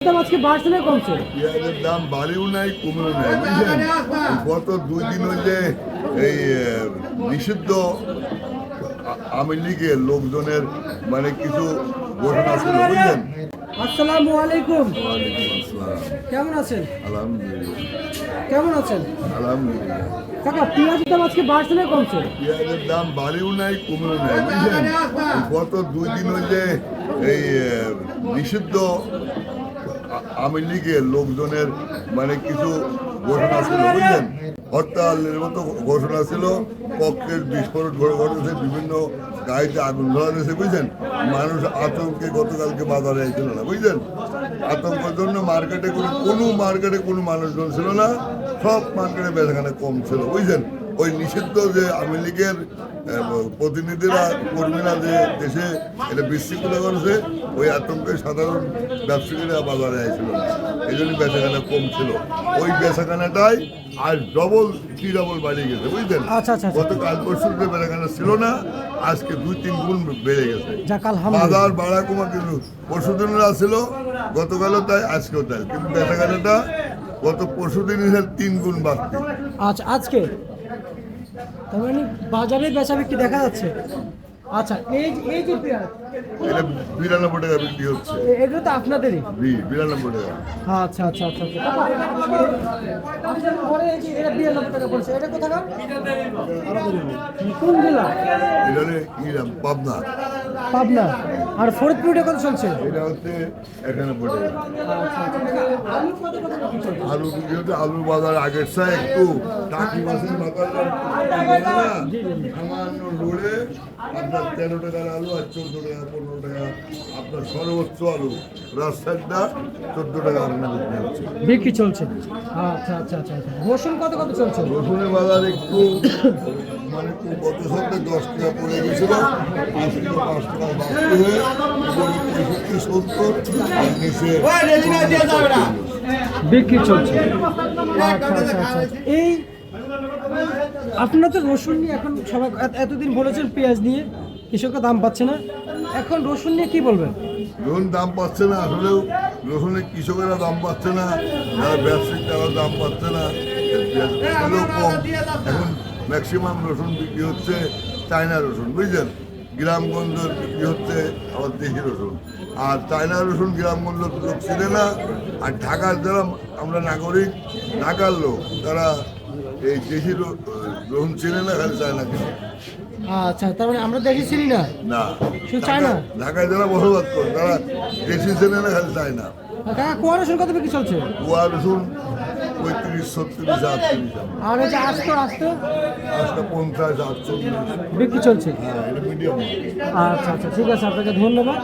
দাম আজকে বাড়ছে না কমছে? পেঁয়াজের দাম বাড়েও নাই কমেও নাই বুঝলেন? গত দুই দিন হইলে এই নিষিদ্ধ আ- আওয়ামী লীগের লোকজনের মানে কিছু ঘটনা ছিল বুঝলেন? আসসালামু আলাইকুম। কেমন আছেন? আলহামদুলিল্লাহ। কেমন আছেন? আলহামদুলিল্লাহ। কাকা পেঁয়াজের দাম আজকে বাড়ছে না কমছে? পেঁয়াজের দাম বাড়েও নাই কমেও নাই বুঝলেন? গত দুই দিন হইলে এই নিষিদ্ধ আওয়ামী লীগের লোকজনের মানে কিছু ঘটনা ছিল, বুঝলেন? হরতালের মতো ঘোষণা ছিল, পক্ষের বিস্ফোরণ ঘটে ঘটেছে, বিভিন্ন গাড়িতে আগুন ধরা রয়েছে বুঝলেন? মানুষ আতঙ্কে গতকালকে বাজারে ছিল না, বুঝলেন? আতঙ্কের জন্য মার্কেটে কোনো কোনো মার্কেটে কোনো মানুষজন ছিল না, সব মার্কেটে বেচাখানে কম ছিল, বুঝলেন? ওই নিষিদ্ধ যে আওয়ামী লীগের প্রতিনিধিরা কর্মীরা যে দেশে এটা বিশৃঙ্খলা করেছে ওই আতঙ্কে সাধারণ ব্যবসায়ীরা বাজারে আইছিল। না এই জন্য বেচাকেনা কম ছিল। ওই বেচাকেনাটাই আর ডবল থ্রি ডবল বাড়িয়ে গেছে বুঝলেন? আচ্ছা, আচ্ছা, আচ্ছা। গত কাল পরশু যে বেচাকেনা ছিল না আজকে দুই তিন গুণ বেড়ে গেছে। বাজার বাড়া কমা কিন্তু পরশু দিনেরা ছিল গতকালও তাই আজকেও তাই। কিন্তু বেচাকেনাটা গত পরশু দিনের তিন গুণ বাড়তি। আচ্ছা আজকে? তার মানে বাজারে বেচা বিক্রি দেখা যাচ্ছে। আচ্ছা এই এই যে পেঁয়াজ এটা বিরানব্বই টাকা বিক্রি হচ্ছে। এগুলো তো আপনাদেরই? বি- বিরানব্বই টাকা। আচ্ছা আচ্ছা আচ্ছা আচ্ছা। ঘরে এই যে এটা বিরানব্বই টাকা পড়ছে এটা কোথাকার? কোন জেলা? এটা পাবনা। পাবনা। আর ফরিদপুরে কত চলছে? এটা হচ্ছে একানব্বই টাকা আলু কত কত বিক্রি চলছে আলু বাজার আগের চাই একটু টাকি মাছের বাজার সামান্য লড়ে আপনার তেরো টাকার আলু আর চোদ্দ টাকা পনেরো টাকা। আপনার সর্বোচ্চ আলু রাজশাহীটা চোদ্দ টাকা বিক্রি হচ্ছে। বিক্রি চলছে। আচ্ছা আচ্ছা আচ্ছা আচ্ছা। রসুন কত কত চলছে? রসুনের বাজার একটু মানে একটু গত সপ্তাহে দশ টাকা পড়ে গেছিল আজকে পাঁচ টাকা বাড়তি হয়ে পঁয়ষট্টি সত্তর আর নিচে বিক্রি চলছে। এই আপনারা তো রসুন নিয়ে এখন সবাই এত- এতদিন বলেছেন পেঁয়াজ নিয়ে কৃষকরা দাম পাচ্ছে না। এখন রসুন নিয়ে কি বলবেন? রসুন দাম পাচ্ছে না আসলেও রসুনের কৃষকেরা দাম পাচ্ছে না যারা ব্যবসায়িক তারা দাম পাচ্ছে না পেঁয়াজেরও কম। এখন ম্যাক্সিমাম রসুন বিক্রি হচ্ছে চায়না রসুন বুঝলেন? গ্রামগঞ্জ বিক্রি হচ্ছে আবার দেশি রসুন। আর চায়না রসুন গ্রামগঞ্জ লোক ছিনে না। আর ঢাকার যারা আমরা নাগরিক ঢাকার লোক তারা এই দেশি রসুন চেনে না খালি চায়না কিনে আচ্ছা তার মানে আমরা দেখেছিলি না? না। শুধু চায়না? ঢাকায় যারা বসবাস করে তারা দেশি চেনে না খালি চায়না। কাকা কোয়া রসুন কত বিক্রি চলছে? গোয়া রসুন পঁয়ত্রিশ ছত্রিশ আটত্রিশ আর আস্ত আস্ত? পঞ্চাশ আটচল্লিশ বিক্রি চলছে? হ্যাঁ এটা মিডিয়াম আচ্ছা আচ্ছা ঠিক আছে আপনাকে ধন্যবাদ।